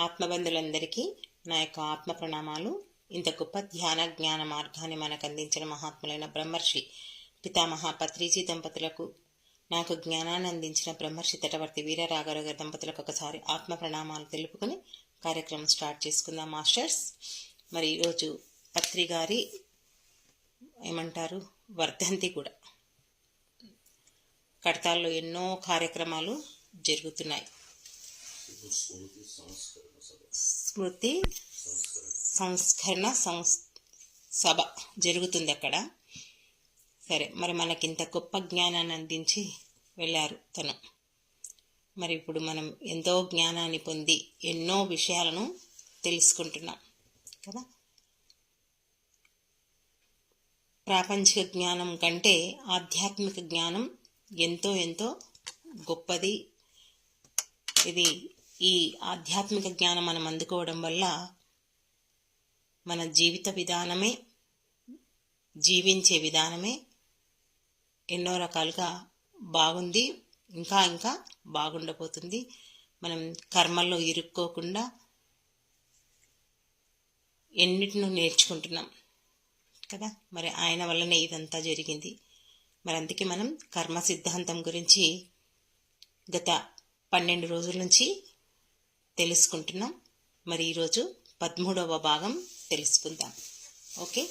ఆత్మబంధులందరికీ నా యొక్క ఆత్మ ప్రణామాలు. ఇంత గొప్ప ధ్యాన జ్ఞాన మార్గాన్ని మనకు అందించిన మహాత్ములైన బ్రహ్మర్షి పితామహ పత్రిజీ దంపతులకు నాకు జ్ఞానాన్ని అందించిన బ్రహ్మర్షి తటవర్తి వీరరాఘవ గారి దంపతులకు ఒకసారి ఆత్మ ప్రణామాలు తెలుపుకొని కార్యక్రమం స్టార్ట్ చేసుకుందాం మాస్టర్స్. మరి ఈరోజు పత్రి గారి ఏమంటారు వర్ధంతి కూడా. కడతాల్లో ఎన్నో కార్యక్రమాలు జరుగుతున్నాయి. స్మృతి సంస్కరణ సంస్ సభ జరుగుతుంది అక్కడ. సరే మరి మనకి ఇంత గొప్ప జ్ఞానాన్ని అందించి వెళ్ళారు తను. మరి ఇప్పుడు మనం ఎంతో జ్ఞానాన్ని పొంది ఎన్నో విషయాలను తెలుసుకుంటున్నాం కదా? ప్రాపంచిక జ్ఞానం కంటే ఆధ్యాత్మిక జ్ఞానం ఎంతో ఎంతో గొప్పది. ఇది ఈ ఆధ్యాత్మిక జ్ఞానం మనం అందుకోవడం వల్ల మన జీవిత విధానమే జీవించే విధానమే ఎన్నో రకాలుగా బాగుంది. ఇంకా ఇంకా బాగుండబోతుంది. మనం కర్మల్లో ఇరుక్కోకుండా ఎన్నిటినో నేర్చుకుంటున్నాం కదా? మరి ఆయన వల్లనే ఇదంతా జరిగింది. మరి అందుకే మనం కర్మ సిద్ధాంతం గురించి గత పన్నెండు రోజుల నుంచి తెలుసుకుంటున్నాం. మరి ఈరోజు పదమూడవ భాగం తెలుసుకుందాం. ఓకే?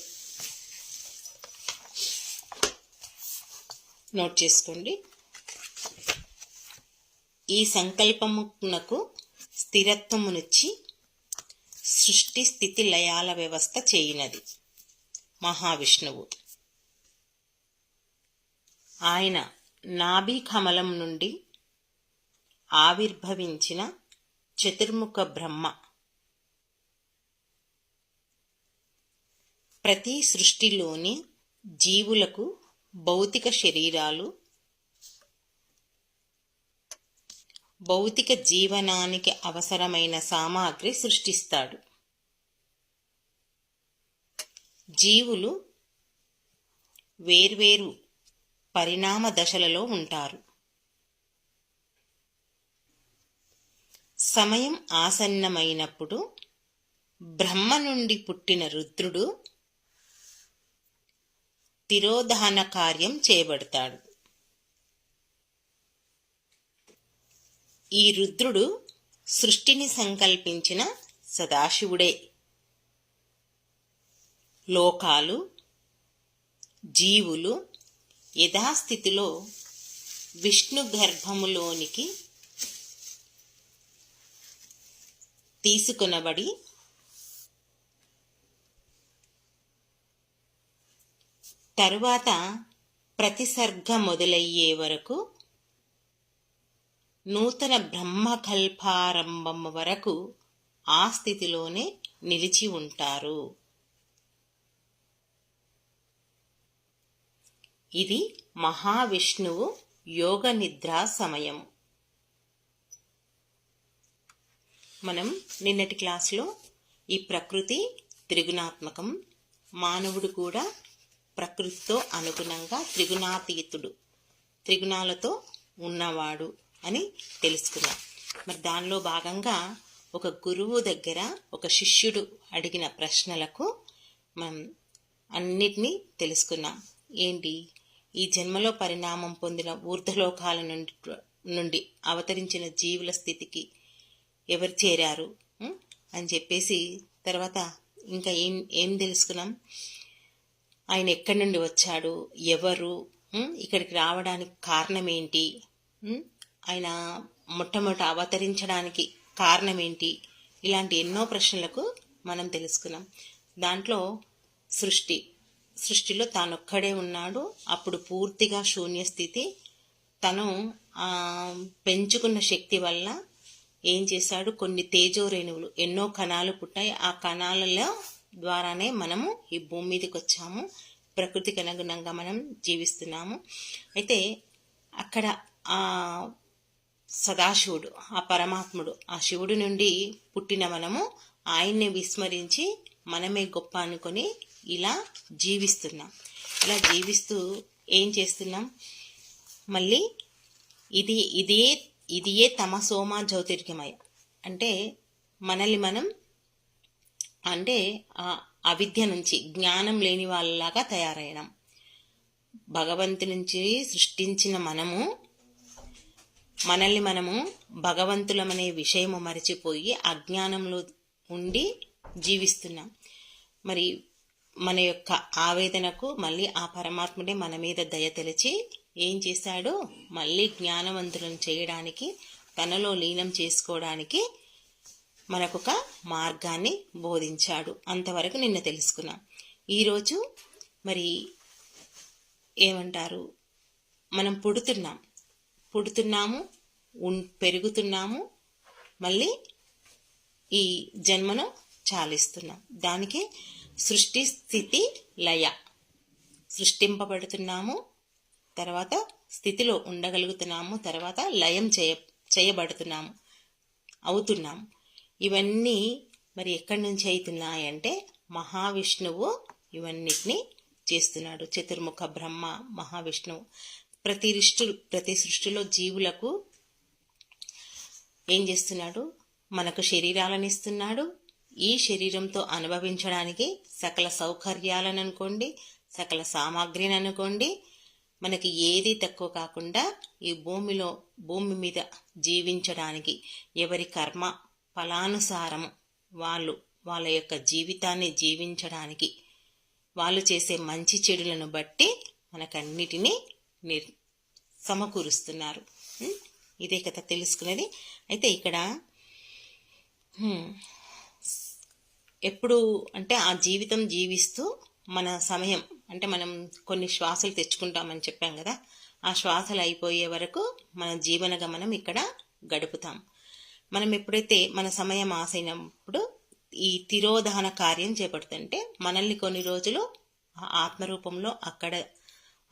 నోట్ చేసుకోండి. ఈ సంకల్పమునకు స్థిరత్వమునిచ్చి సృష్టి స్థితి లయాల వ్యవస్థ చేయినది మహావిష్ణువు. ఆయన నాభి కమలం నుండి ఆవిర్భవించిన చతుర్ముఖ బ్రహ్మ. ప్రతి సృష్టిలోని జీవులకు భౌతిక శరీరాలు భౌతిక జీవనానికి అవసరమైన సామాగ్రి సృష్టిస్తాడు. జీవులు వేర్వేరు పరిణామ దశలలో ఉంటారు. సమయం ఆసన్నమైనప్పుడు బ్రహ్మ నుండి పుట్టిన రుద్రుడు తిరోధాన కార్యం చేయబడతాడు. ఈ రుద్రుడు సృష్టిని సంకల్పించిన సదాశివుడే. లోకాలు జీవులు యథాస్థితిలో విష్ణు గర్భములోనికి తీసుకొనబడి తరువాత ప్రతిసర్గ మొదలయ్యే వరకు నూతన బ్రహ్మకల్పారంభం వరకు ఆ స్థితిలోనే నిలిచి ఉంటారు. ఇది మహావిష్ణువు యోగ నిద్రా సమయం. మనం నిన్నటి క్లాస్లో ఈ ప్రకృతి త్రిగుణాత్మకం మానవుడు కూడా ప్రకృతితో అనుగుణంగా త్రిగుణాతీతుడు త్రిగుణాలతో ఉన్నవాడు అని తెలుసుకున్నాం మరి దానిలో భాగంగా ఒక గురువు దగ్గర ఒక శిష్యుడు అడిగిన ప్రశ్నలకు మనం అన్నిటినీ తెలుసుకున్నాం ఏంటి? ఈ జన్మలో పరిణామం పొందిన ఊర్ధలోకాల నుండి నుండి అవతరించిన జీవుల స్థితికి ఎవరు చేరారు? అని చెప్పేసి తర్వాత ఇంకా ఏం ఏం తెలుసుకున్నాం? ఆయన ఎక్కడి నుండి వచ్చాడు? ఎవరు? ఇక్కడికి రావడానికి కారణం ఏంటి? ఆయన మొట్టమొదట అవతరించడానికి కారణం ఏంటి? ఇలాంటి ఎన్నో ప్రశ్నలకు మనం తెలుసుకున్నాం. దాంట్లో సృష్టి సృష్టిలో తానొక్కడే ఉన్నాడు. అప్పుడు పూర్తిగా శూన్య స్థితి తను పెంచుకున్న శక్తి వల్ల ఏం చేశాడు? కొన్ని తేజో రేణువులు ఎన్నో కణాలు పుట్టాయి. ఆ కణాలలో ద్వారానే మనము ఈ భూమి మీదకి వచ్చాము. ప్రకృతికి అనుగుణంగా మనం జీవిస్తున్నాము. అయితే అక్కడ ఆ సదాశివుడు ఆ పరమాత్ముడు ఆ శివుడి నుండి పుట్టిన మనము ఆయన్ని విస్మరించి మనమే గొప్ప అనుకొని ఇలా జీవిస్తున్నాం. ఇలా జీవిస్తూ ఏం చేస్తున్నాం? మళ్ళీ ఇది ఇదే ఇదియే తమసోమ జ్యోతిర్గమయ. అంటే మనల్ని మనం అంటే ఆ అవిద్య నుంచి జ్ఞానం లేని వాళ్ళలాగా తయారయ్యడం భగవంతు నుంచి సృష్టించిన మనము మనల్ని మనము భగవంతులమనే విషయము మరచిపోయి అజ్ఞానంలో ఉండి జీవిస్తున్నాం. మరి మన యొక్క ఆవేదనకు మళ్ళీ ఆ పరమాత్ముడే మన మీద దయ తెలిచి ఏం చేశాడో? మళ్ళీ జ్ఞానవంతులను చేయడానికి తనలో లీనం చేసుకోవడానికి మనకొక మార్గాన్ని బోధించాడు. అంతవరకు నిన్న తెలుసుకున్నాం. ఈరోజు మరి ఏమంటారు? మనం పుడుతున్నాం. పుడుతున్నాము ఉన్ పెరుగుతున్నాము మళ్ళీ ఈ జన్మను చాలిస్తున్నాం. దానికి సృష్టి స్థితి లయ. సృష్టింపబడుతున్నాము తర్వాత స్థితిలో ఉండగలుగుతున్నాము తర్వాత లయం చేయ చేయబడుతున్నాము అవుతున్నాము. ఇవన్నీ మరి ఎక్కడి నుంచి అవుతున్నాయంటే మహావిష్ణువు ఇవన్నిటిని చేస్తున్నాడు. చతుర్ముఖ బ్రహ్మ మహావిష్ణువు. ప్రతి రిష్టు ప్రతి సృష్టిలో జీవులకు ఏం చేస్తున్నాడు? మనకు శరీరాలను ఇస్తున్నాడు ఈ శరీరంతో అనుభవించడానికి సకల సౌకర్యాలను అనుకోండి సకల సామాగ్రిని అనుకోండి మనకి ఏది తక్కువ కాకుండా ఈ భూమిలో భూమి మీద జీవించడానికి ఎవరి కర్మ ఫలానుసారము వాళ్ళు వాళ్ళ యొక్క జీవితాన్ని జీవించడానికి వాళ్ళు చేసే మంచి చెడులను బట్టి మనకన్నిటినీ నిర్ సమకూరుస్తున్నారు. ఇదే కథ తెలుసుకునేది అయితే ఇక్కడ ఎప్పుడు అంటే ఆ జీవితం జీవిస్తూ మన సమయం అంటే మనం కొన్ని శ్వాసలు తెచ్చుకుంటామని చెప్పాం కదా ఆ శ్వాసలు అయిపోయే వరకు మన జీవన గమనం ఇక్కడ గడుపుతాం. మనం ఎప్పుడైతే మన సమయం ఆసైనప్పుడు ఈ తిరోధాన కార్యం చేపడుతుంటే మనల్ని కొన్ని రోజులు ఆత్మరూపంలో అక్కడ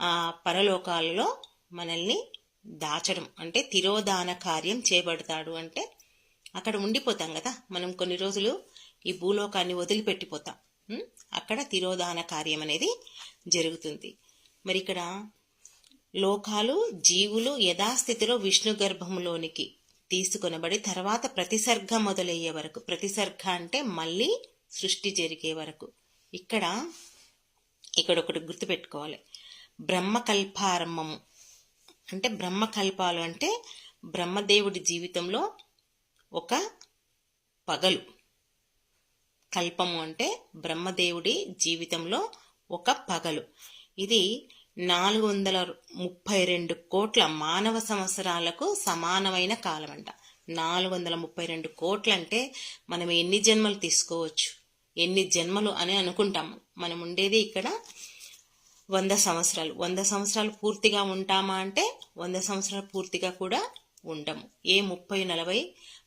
ఆ పరలోకాలలో మనల్ని దాచడం అంటే తిరోధాన కార్యం చేపడతాడు అంటే అక్కడ ఉండిపోతాం కదా. మనం కొన్ని రోజులు ఈ భూలోకాన్ని వదిలిపెట్టిపోతాం. అక్కడ తిరోధాన కార్యం అనేది జరుగుతుంది. మరి ఇక్కడ లోకాలు జీవులు యథాస్థితిలో విష్ణు గర్భంలోనికి తీసుకొనబడి తర్వాత ప్రతిసర్గ మొదలయ్యే వరకు ప్రతిసర్గ అంటే మళ్ళీ సృష్టి జరిగే వరకు. ఇక్కడ ఇక్కడ ఒకటి గుర్తుపెట్టుకోవాలి. బ్రహ్మకల్పారంభము. అంటే బ్రహ్మకల్పాలు అంటే బ్రహ్మదేవుడి జీవితంలో ఒక పగలు. కల్పము అంటే బ్రహ్మదేవుడి జీవితంలో ఒక పగలు. ఇది నాలుగు వందల ముప్పై రెండు కోట్ల మానవ సంవత్సరాలకు సమానమైన కాలం అంట నాలుగు వందల ముప్పై రెండు కోట్లు అంటే మనం ఎన్ని జన్మలు తీసుకోవచ్చు? ఎన్ని జన్మలు అని అనుకుంటాము. మనం ఉండేది ఇక్కడ వంద సంవత్సరాలు. వంద సంవత్సరాలు పూర్తిగా ఉంటామా అంటే వంద సంవత్సరాలు పూర్తిగా కూడా ఉండము. ఏ ముప్పై నలభై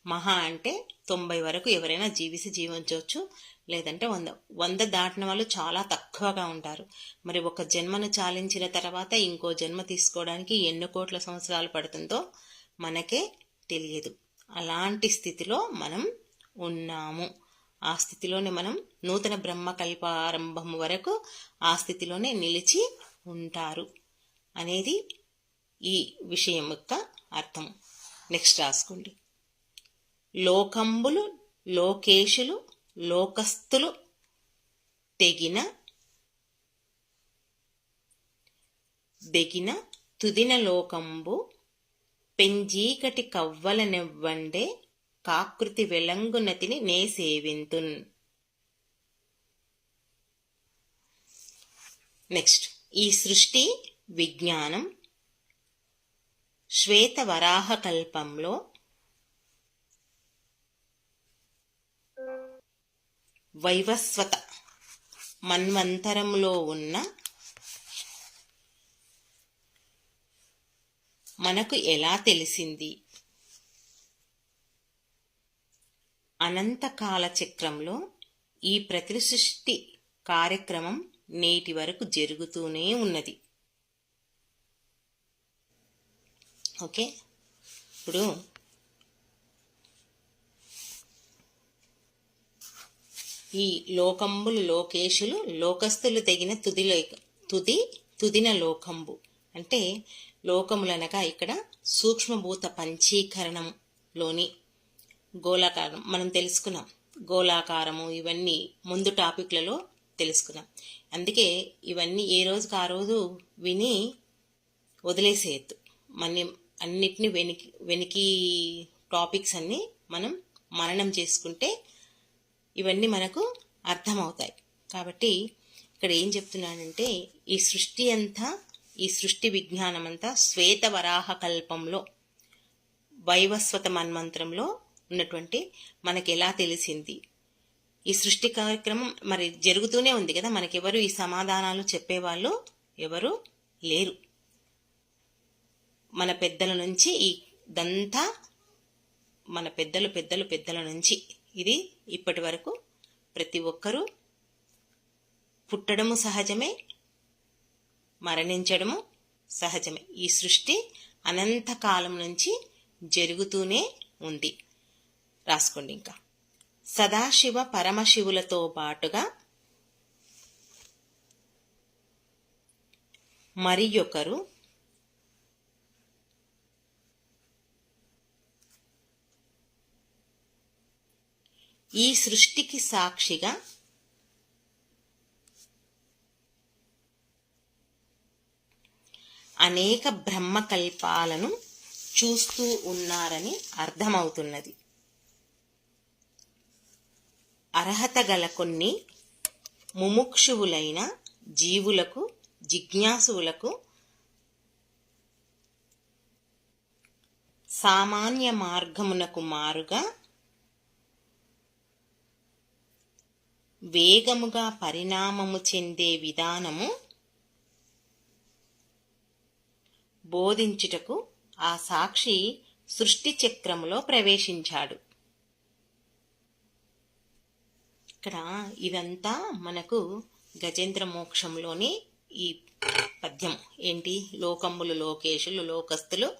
మహా అంటే తొంభై వరకు ఎవరైనా జీవిసి జీవించవచ్చు లేదంటే వంద. వంద దాటిన వాళ్ళు చాలా తక్కువగా ఉంటారు. మరి ఒక జన్మను చాలించిన తర్వాత ఇంకో జన్మ తీసుకోవడానికి ఎన్ని కోట్ల సంవత్సరాలు పడుతుందో మనకే తెలియదు. అలాంటి స్థితిలో మనం ఉన్నాము. ఆ స్థితిలోనే మనం నూతన బ్రహ్మ కల్పారంభం వరకు ఆ స్థితిలోనే నిలిచి ఉంటారు అనేది ఈ విషయం యొక్క అర్థం. నెక్స్ట్ రాసుకోండి. లోకంబులు లోకేశులు లోకస్థులు తెగిన దెగిన తుదిన లోకంబు పెంజీకటి కవ్వలనివ్వండే కాకృతి వెలంగునతిని నే సేవింతున్. నెక్స్ట్ ఈ సృష్టి విజ్ఞానం శ్వేత వరాహ కల్పంలో వైవస్వత. మన్వంతరంలో ఉన్న మనకు ఎలా తెలిసింది? అనంతకాల చక్రంలో ఈ ప్రతిసృష్టి కార్యక్రమం నేటి వరకు జరుగుతూనే ఉన్నది. ఓకే? ఇప్పుడు ఈ లోకంబులు లోకేశులు లోకస్తులు తెగిన తుదిలో తుది తుదిన లోకంబు. అంటే లోకములనగా ఇక్కడ సూక్ష్మభూత పంచీకరణంలోని గోళాకారం మనం తెలుసుకున్నాం. గోళాకారము ఇవన్నీ ముందు టాపిక్లలో తెలుసుకున్నాం. అందుకే ఇవన్నీ ఏ రోజుకి ఆ రోజు విని వదిలేసేయద్దు. మన అన్నిటిని వెనికి వెనికి టాపిక్స్ అన్నీ మనం మననం చేసుకుంటే ఇవన్నీ మనకు అర్థమవుతాయి. కాబట్టి ఇక్కడ ఏం చెప్తున్నానంటే ఈ సృష్టి అంతా ఈ సృష్టి విజ్ఞానం అంతా శ్వేత వరాహ కల్పంలో వైవస్వత మన్మంత్రంలో ఉన్నటువంటి మనకి ఎలా తెలిసింది? ఈ సృష్టి కార్యక్రమం మరి జరుగుతూనే ఉంది కదా మనకెవరు ఈ సమాధానాలు చెప్పేవాళ్ళు? ఎవరు లేరు. మన పెద్దల నుంచి ఈ దంతా మన పెద్దలు పెద్దలు పెద్దల నుంచి ఇది ఇప్పటి వరకు ప్రతి ఒక్కరూ పుట్టడము సహజమే మరణించడము సహజమే. ఈ సృష్టి అనంతకాలం నుంచి జరుగుతూనే ఉంది. రాసుకోండి ఇంకా. సదాశివ పరమశివులతో పాటుగా మరి ఒకరు ఈ సృష్టికి సాక్షిగా అనేక బ్రహ్మకల్పాలను చూస్తూ ఉన్నారని అర్థమవుతున్నది. అర్హత గల కొన్ని ముముక్షువులైన జీవులకు జిజ్ఞాసువులకు సామాన్య మార్గమునకు మారుగా వేగముగా పరిణామము చెందే విధానము బోధించుటకు ఆ సాక్షి సృష్టి చక్రములో ప్రవేశించాడు. ఇక్కడ ఇదంతా మనకు గజేంద్ర మోక్షంలోని ఈ పద్యం. ఏంటి? లోకమ్ములు లోకేశులు లోకస్తులు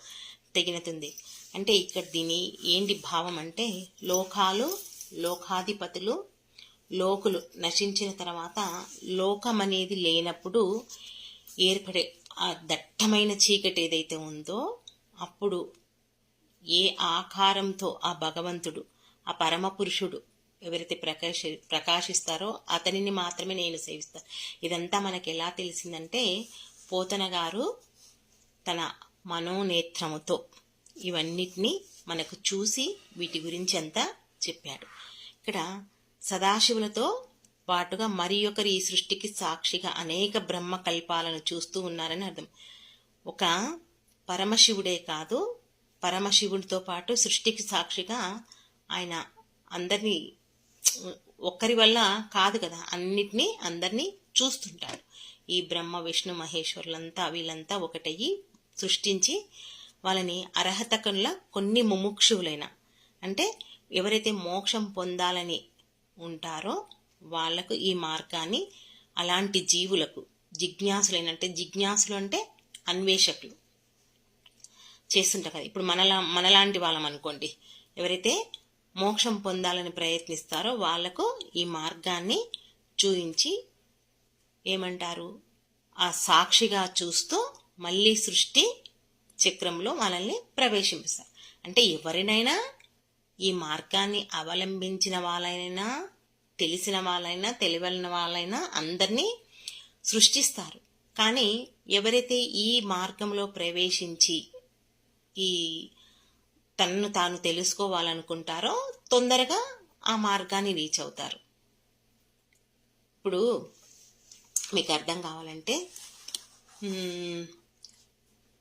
తెగినతుంది. అంటే ఇక్కడ దీని ఏంటి భావం అంటే లోకాలు లోకాధిపతులు లోకులు నశించిన తర్వాత లోకం అనేది లేనప్పుడు ఏర్పడే ఆ దట్టమైన చీకటి ఏదైతే ఉందో అప్పుడు ఏ ఆకారంతో ఆ భగవంతుడు ఆ పరమ పురుషుడు ఎవరైతే ప్రకాశ ప్రకాశిస్తారో అతనిని మాత్రమే నేను సేవిస్తాను ఇదంతా మనకి ఎలా తెలిసిందంటే పోతన గారు తన మనోనేత్రముతో ఇవన్నిటినీ మనకు చూసి వీటి గురించి అంతా చెప్పాడు. ఇక్కడ సదాశివులతో పాటుగా మరి ఒకరి ఈ సృష్టికి సాక్షిగా అనేక బ్రహ్మ కల్పాలను చూస్తూ ఉన్నారని అర్థం. ఒక పరమశివుడే కాదు పరమశివుడితో పాటు సృష్టికి సాక్షిగా ఆయన అందరినీ ఒక్కరి వల్ల కాదు కదా అన్నిటినీ అందరినీ చూస్తుంటాడు. ఈ బ్రహ్మ విష్ణు మహేశ్వరులంతా వీళ్ళంతా ఒకటయ్యి సృష్టించి వాళ్ళని అర్హత కొన్ని ముముక్షువులైన అంటే ఎవరైతే మోక్షం పొందాలని ఉంటారో వాళ్ళకు ఈ మార్గాన్ని అలాంటి జీవులకు జిజ్ఞాసులు ఏంటంటే జిజ్ఞాసులు అంటే అన్వేషకులు చేస్తుంటారు. కదా ఇప్పుడు మనలా మనలాంటి వాళ్ళం అనుకోండి ఎవరైతే మోక్షం పొందాలని ప్రయత్నిస్తారో వాళ్ళకు ఈ మార్గాన్ని చూయించి ఏమంటారు? ఆ సాక్షిగా చూస్తూ మళ్ళీ సృష్టి చక్రంలో మనల్ని ప్రవేశింపిస్తారు అంటే ఎవరినైనా ఈ మార్గాన్ని అవలంబించిన వాళ్ళైనా తెలిసిన వాళ్ళైనా తెలివైన వాళ్ళైనా అందరినీ సృష్టిస్తారు. కానీ ఎవరైతే ఈ మార్గంలో ప్రవేశించి ఈ తనను తాను తెలుసుకోవాలనుకుంటారో తొందరగా ఆ మార్గాన్ని రీచ్ అవుతారు. ఇప్పుడు మీకు అర్థం కావాలంటే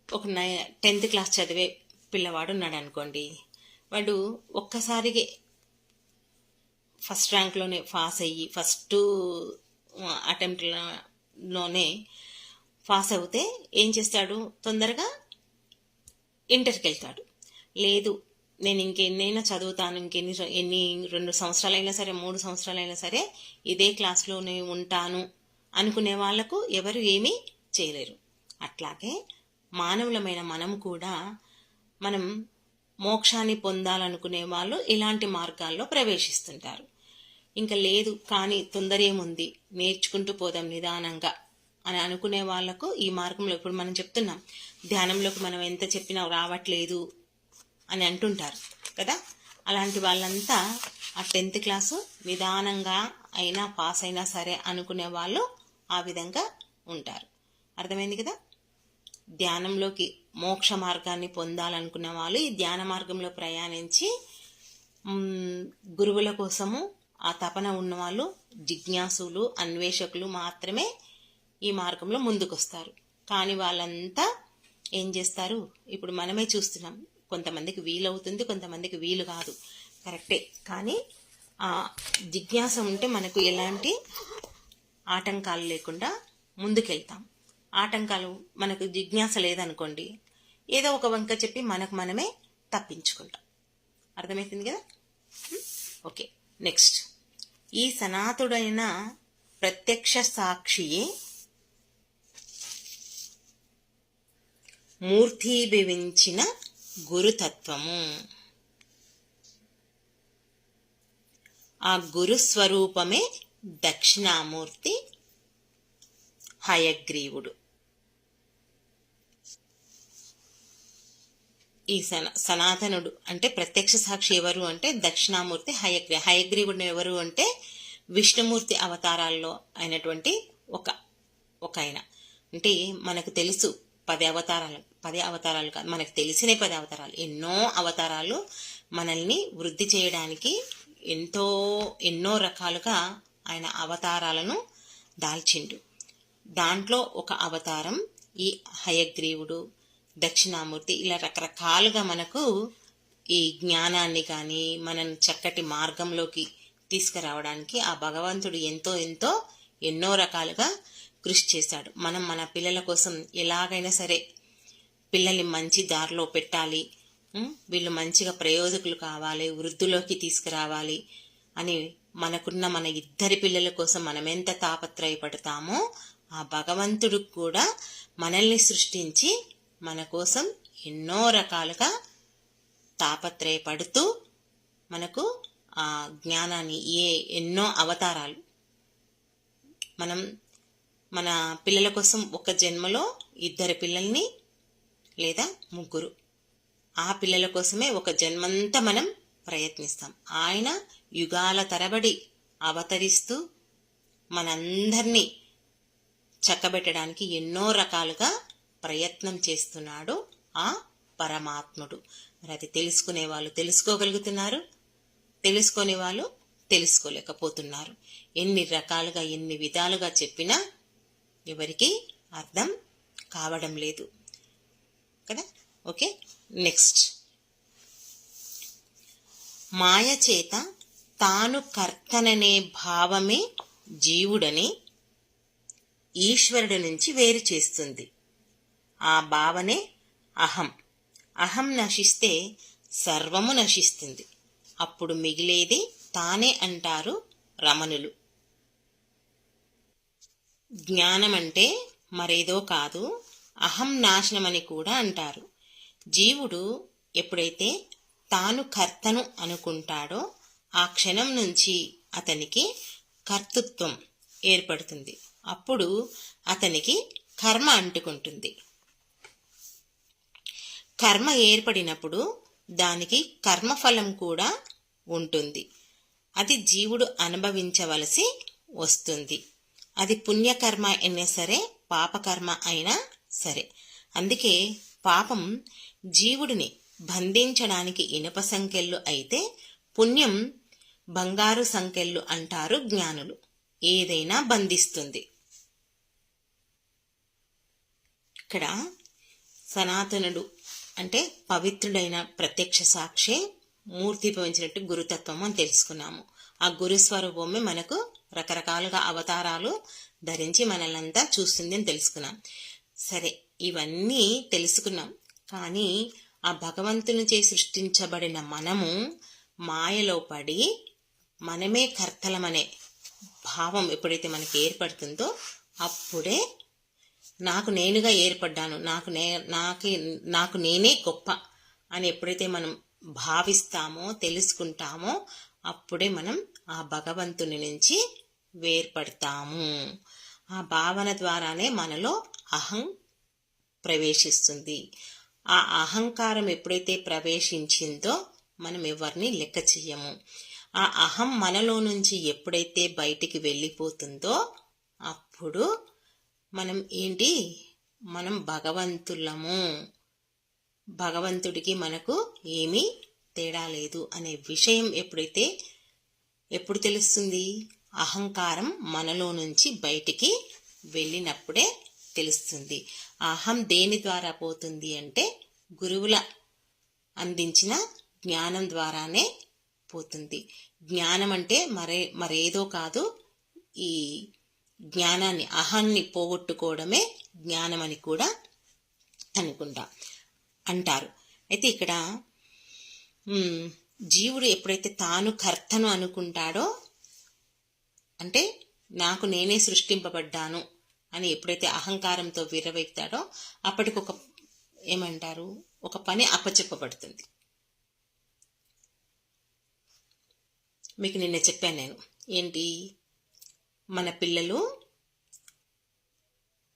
ఒక నై టెన్త్ క్లాస్ చదివే పిల్లవాడు ఉన్నాడు అనుకోండి వాడు ఒక్కసారిగా ఫస్ట్ ర్యాంక్లోనే పాస్ అయ్యి ఫస్ట్ అటెంప్ట్లోనే పాస్ అవుతే ఏం చేస్తాడు? తొందరగా ఇంటర్కి వెళ్తాడు లేదు నేను ఇంకెన్నైనా చదువుతాను ఇంకెన్ని ఎన్ని రెండు సంవత్సరాలైనా సరే మూడు సంవత్సరాలైనా సరే ఇదే క్లాస్లోనే ఉంటాను అనుకునే వాళ్ళకు ఎవరు ఏమీ చేయలేరు. అట్లాగే మానవులమైన మనం కూడా మనం మోక్షాన్ని పొందాలనుకునే వాళ్ళు ఇలాంటి మార్గాల్లో ప్రవేశిస్తుంటారు. ఇంకా లేదు కానీ తొందర ఏముంది? నేర్చుకుంటూ పోదాం నిదానంగా అని అనుకునే వాళ్ళకు ఈ మార్గంలో ఇప్పుడు మనం చెప్తున్నాం. ధ్యానంలోకి మనం ఎంత చెప్పినా రావట్లేదు అని అంటుంటారు కదా? అలాంటి వాళ్ళంతా ఆ టెన్త్ క్లాసు నిదానంగా అయినా పాస్ అయినా సరే అనుకునే వాళ్ళు ఆ విధంగా ఉంటారు. అర్థమైంది కదా? ధ్యానంలోకి మోక్ష మార్గాన్ని పొందాలనుకునే వాళ్ళు ఈ ధ్యాన మార్గంలో ప్రయాణించి గురువుల కోసము ఆ తపన ఉన్నవాళ్ళు జిజ్ఞాసులు అన్వేషకులు మాత్రమే ఈ మార్గంలో ముందుకొస్తారు. కానీ వాళ్ళంతా ఏం చేస్తారు? ఇప్పుడు మనమే చూస్తున్నాం. కొంతమందికి వీలవుతుంది కొంతమందికి వీలు కాదు. కరెక్టే. కానీ ఆ జిజ్ఞాస ఉంటే మనకు ఎలాంటి ఆటంకాలు లేకుండా ముందుకెళ్తాం. ఆటంకాలు మనకు జిజ్ఞాస లేదనుకోండి ఏదో ఒక వంక చెప్పి మనకు మనమే తప్పించుకుంటాం. అర్థమవుతుంది కదా? Okay next. ఈ సనాతుడైన ప్రత్యక్ష సాక్షియే మూర్తీభవించిన గురుతత్వము. ఆ గురు స్వరూపమే దక్షిణామూర్తి హయగ్రీవుడు. ఈ సన సనాతనుడు అంటే ప్రత్యక్ష సాక్షి ఎవరు అంటే దక్షిణామూర్తి హయగ్రీ హయగ్రీవుడు ఎవరు అంటే విష్ణుమూర్తి అవతారాల్లో అయినటువంటి ఒక ఒక ఆయన. అంటే మనకు తెలుసు పది అవతారాలు పది అవతారాలు కాదు మనకు తెలిసిన పది అవతారాలు. ఎన్నో అవతారాలు మనల్ని వృద్ధి చేయడానికి ఎంతో ఎన్నో రకాలుగా ఆయన అవతారాలను దాల్చిండు. దాంట్లో ఒక అవతారం ఈ హయగ్రీవుడు దక్షిణామూర్తి ఇలా రకరకాలుగా మనకు ఈ జ్ఞానాన్ని కానీ మనని చక్కటి మార్గంలోకి తీసుకురావడానికి ఆ భగవంతుడు ఎంతో ఎంతో ఎన్నో రకాలుగా కృషి చేశాడు. మనం మన పిల్లల కోసం ఎలాగైనా సరే పిల్లల్ని మంచి దారిలో పెట్టాలి. వీళ్ళు మంచిగా ప్రయోజకులు కావాలి వృద్ధులోకి తీసుకురావాలి అని మనకున్న మన ఇద్దరి పిల్లల కోసం మనం ఎంత తాపత్రయపడతామో ఆ భగవంతుడు కూడా మనల్ని సృష్టించి మన కోసం ఎన్నో రకాలుగా తాపత్రయపడుతూ మనకు ఆ జ్ఞానాన్ని ఏ ఎన్నో అవతారాలు. మనం మన పిల్లల కోసం ఒక జన్మలో ఇద్దరు పిల్లల్ని లేదా ముగ్గురు. ఆ పిల్లల కోసమే ఒక జన్మంతా మనం ప్రయత్నిస్తాం. ఆయన యుగాల తరబడి అవతరిస్తూ మనందరినీ చక్కబెట్టడానికి ఎన్నో రకాలుగా ప్రయత్నం చేస్తున్నాడు ఆ పరమాత్ముడు. మరి అది తెలుసుకునే వాళ్ళు తెలుసుకోగలుగుతున్నారు? తెలుసుకునే వాళ్ళు తెలుసుకోలేకపోతున్నారు. ఎన్ని రకాలుగా ఎన్ని విధాలుగా చెప్పినా ఎవరికి అర్థం కావడం లేదు. కదా? Okay next. మాయ చేత తాను కర్తననే భావమే జీవుడని ఈశ్వరుడి నుంచి వేరు చేస్తుంది. ఆ భావనే అహం. అహం నశిస్తే సర్వము నశిస్తుంది. అప్పుడు మిగిలేది తానే అంటారు రమణులు. జ్ఞానం అంటే మరేదో కాదు అహం నాశనమని కూడా అంటారు. జీవుడు ఎప్పుడైతే తాను కర్తను అనుకుంటాడో ఆ క్షణం నుంచి అతనికి కర్తృత్వం ఏర్పడుతుంది. అప్పుడు అతనికి కర్మ అంటుకుంటుంది. కర్మ ఏర్పడినప్పుడు దానికి కర్మఫలం కూడా ఉంటుంది. అది జీవుడు అనుభవించవలసి వస్తుంది. అది పుణ్యకర్మ అయినా సరే పాపకర్మ అయినా సరే. అందుకే పాపం జీవుడిని బంధించడానికి ఇనుప సంఖ్యలు అయితే పుణ్యం బంగారు సంఖ్యలు అంటారు జ్ఞానులు. ఏదైనా బంధిస్తుంది. ఇక్కడ సనాతనుడు అంటే పవిత్రుడైన ప్రత్యక్ష సాక్షి మూర్తి భవించినట్టు గురుతత్వం అని తెలుసుకున్నాము. ఆ గురుస్వరూపమే మనకు రకరకాలుగా అవతారాలు ధరించి మనల్నంతా చూస్తుంది అని తెలుసుకున్నాం. సరే ఇవన్నీ తెలుసుకున్నాం. కానీ ఆ భగవంతుని చే సృష్టించబడిన మనము మాయలో పడి మనమే కర్తలమనే భావం ఎప్పుడైతే మనకి ఏర్పడుతుందో అప్పుడే నాకు నేనుగా ఏర్పడ్డాను నాకు నే నాకు నాకు నేనే గొప్ప అని ఎప్పుడైతే మనం భావిస్తామో తెలుసుకుంటామో అప్పుడే మనం ఆ భగవంతుని నుంచి వేర్పడతాము. ఆ భావన ద్వారానే మనలో అహం ప్రవేశిస్తుంది. ఆ అహంకారం ఎప్పుడైతే ప్రవేశించిందో మనం ఎవరిని లెక్క చెయ్యము. ఆ అహం మనలో నుంచి ఎప్పుడైతే బయటికి వెళ్ళిపోతుందో అప్పుడు మనం ఏంటి? మనం భగవంతులము. భగవంతుడికి మనకు ఏమీ తేడా లేదు అనే విషయం ఎప్పుడైతే ఎప్పుడు తెలుస్తుంది? అహంకారం మనలో నుంచి బయటికి వెళ్ళినప్పుడే తెలుస్తుంది. అహం దేని ద్వారా పోతుంది అంటే గురువుల అందించిన జ్ఞానం ద్వారానే పోతుంది. జ్ఞానం అంటే మరే మరేదో కాదు ఈ జ్ఞానాన్ని అహాన్ని పోగొట్టుకోవడమే జ్ఞానం అని కూడా అనుకుంటా అంటారు. అయితే ఇక్కడ జీవుడు ఎప్పుడైతే తాను కర్తను అనుకుంటాడో అంటే నాకు నేనే సృష్టింపబడ్డాను అని ఎప్పుడైతే అహంకారంతో విరవెక్తాడో అప్పటికి ఒక ఏమంటారు ఒక పని అప్పచెప్పబడుతుంది. మీకు నిన్న చెప్పాను నేను. ఏంటి? మన పిల్లలు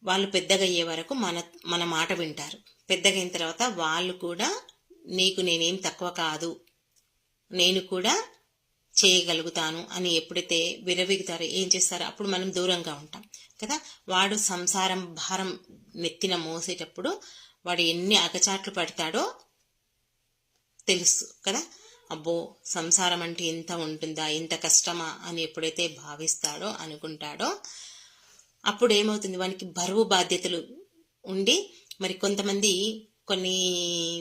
వాళ్ళు పెద్దగా అయ్యే వరకు మన మన మాట వింటారు. పెద్దగా అయిన తర్వాత వాళ్ళు కూడా నీకు నేనేం తక్కువ కాదు నేను కూడా చేయగలుగుతాను అని ఎప్పుడైతే విరవిగుతారో ఏం చేస్తారో అప్పుడు మనం దూరంగా ఉంటాం కదా. వాడు సంసారం భారం నెత్తిన మోసేటప్పుడు వాడు ఎన్ని అగచాట్లు పడతాడో తెలుసు కదా. అబ్బో సంసారం అంటే ఇంత ఉంటుందా ఇంత కష్టమా అని ఎప్పుడైతే భావిస్తాడో అనుకుంటాడో అప్పుడు ఏమవుతుంది వానికి బరువు బాధ్యతలు ఉండి మరి కొంతమంది కొన్ని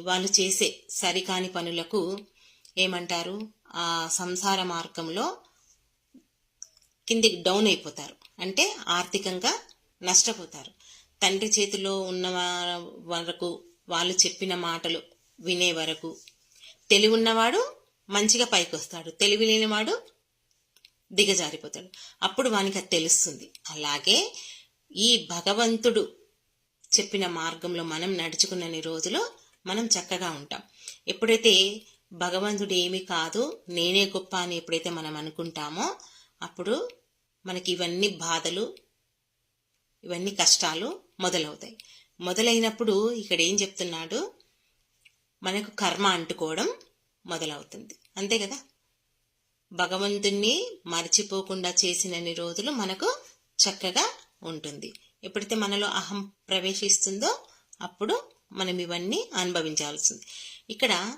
వాళ్ళు చేసే సరికాని పనులకు ఏమంటారు? ఆ సంసార మార్గంలో కిందికి డౌన్ అయిపోతారు. అంటే ఆర్థికంగా నష్టపోతారు. తండ్రి చేతిలో ఉన్న వరకు వాళ్ళు చెప్పిన మాటలు వినే వరకు తెలివి ఉన్నవాడు మంచిగా పైకి వస్తాడు తెలివి లేనివాడు దిగజారిపోతాడు. అప్పుడు వానికి అది తెలుస్తుంది. అలాగే ఈ భగవంతుడు చెప్పిన మార్గంలో మనం నడుచుకున్న రోజులు మనం చక్కగా ఉంటాం. ఎప్పుడైతే భగవంతుడు ఏమీ కాదు నేనే గొప్ప అని ఎప్పుడైతే మనం అనుకుంటామో అప్పుడు మనకి ఇవన్నీ బాధలు ఇవన్నీ కష్టాలు మొదలవుతాయి. మొదలైనప్పుడు ఇక్కడ ఏం చెప్తున్నాడు? మనకు కర్మ అంటుకోవడం మొదలవుతుంది. అంతే కదా? భగవంతుణ్ణి మర్చిపోకుండా చేసినన్ని రోజులు మనకు చక్కగా ఉంటుంది. ఎప్పుడైతే మనలో అహం ప్రవేశిస్తుందో అప్పుడు మనం ఇవన్నీ అనుభవించాల్సింది. ఇక్కడ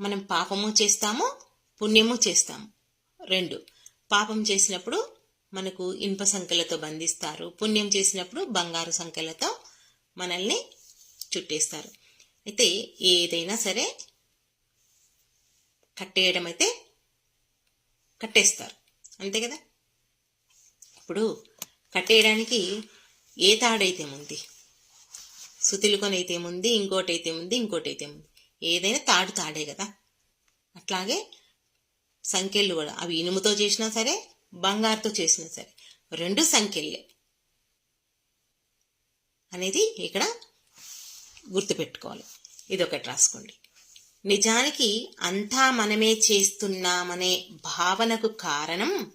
మనం పాపము చేస్తాము పుణ్యము చేస్తాము. రెండు పాపం చేసినప్పుడు మనకు ఇనుప సంఖ్యలతో బంధిస్తారు. పుణ్యం చేసినప్పుడు బంగారు సంఖ్యలతో మనల్ని చుట్టేస్తారు. అయితే ఏదైనా సరే కట్టేయడం అయితే కట్టేస్తారు. అంతే కదా? ఇప్పుడు కట్టేయడానికి ఏ తాడైతే ఉంది సుతిలుకొని అయితే ఉంది ఇంకోటి అయితే ఉంది ఇంకోటి అయితే ఉంది ఏదైనా తాడు తాడే కదా? అట్లాగే సంఖ్యలు కూడా. అవి ఇనుముతో చేసినా సరే బంగారుతో చేసినా సరే రెండు సంఖ్యలే అనేది ఇక్కడ గుర్తుపెట్టుకోవాలి. ఇది ఒకటి రాసుకోండి. నిజానికి అంతా మనమే చేస్తున్నామనే భావనకు కారణం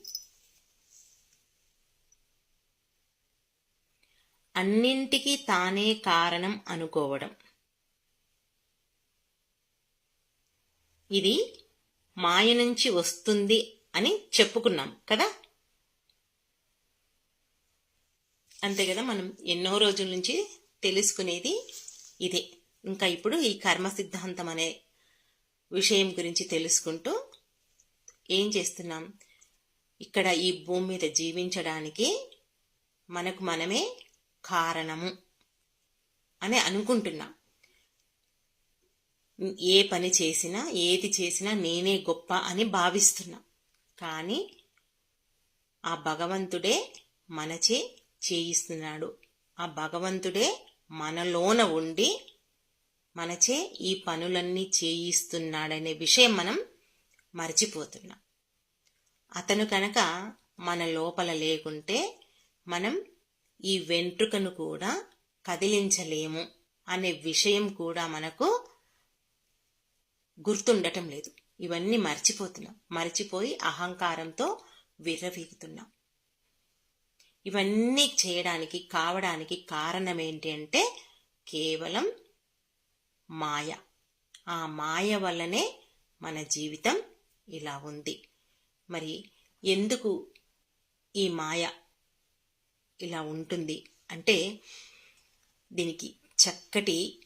అన్నింటికీ తానే కారణం అనుకోవడం. ఇది మాయ నుంచి వస్తుంది అని చెప్పుకున్నాం కదా? అంతే కదా మనం ఎన్నో రోజుల నుంచి తెలుసుకునేది ఇదే. ఇంకా ఇప్పుడు ఈ కర్మ సిద్ధాంతం అనే విషయం గురించి తెలుసుకుంటూ ఏం చేస్తున్నాం? ఇక్కడ ఈ భూమి మీద జీవించడానికి మనకు మనమే కారణము అని అనుకుంటున్నాం. ఏ పని చేసినా ఏది చేసినా నేనే గొప్ప అని భావిస్తున్నా. కానీ ఆ భగవంతుడే మనచే చేయిస్తున్నాడు. ఆ భగవంతుడే మనలోన ఉండి మనచే ఈ పనులన్నీ చేయిస్తున్నాడనే విషయం మనం మర్చిపోతున్నాం. అతను కనుక మన లోపల లేకుంటే మనం ఈ వెంట్రుకను కూడా కదిలించలేము అనే విషయం కూడా మనకు గుర్తుండటం లేదు. ఇవన్నీ మర్చిపోతున్నాం. మర్చిపోయి అహంకారంతో విర్రవీగుతున్నాం. ఇవన్నీ చేయడానికి కావడానికి కారణం ఏంటి అంటే కేవలం మాయ. ఆ మాయ వల్లనే మన జీవితం ఇలా ఉంది. మరి ఎందుకు ఈ మాయ ఇలా ఉంటుంది? అంటే దీనికి చక్కటి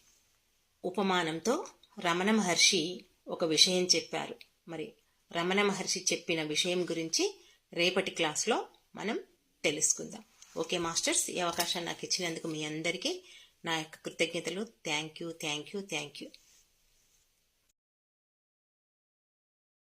ఉపమానంతో రమణ మహర్షి ఒక విషయం చెప్పారు. మరి రమణ మహర్షి చెప్పిన విషయం గురించి రేపటి క్లాస్లో మనం తెలుసుకుందాం. ఓకే మాస్టర్స్ ఈ అవకాశం నాకు ఇచ్చినందుకు మీ అందరికీ నా యొక్క కృతజ్ఞతలు. Thank you thank you thank you.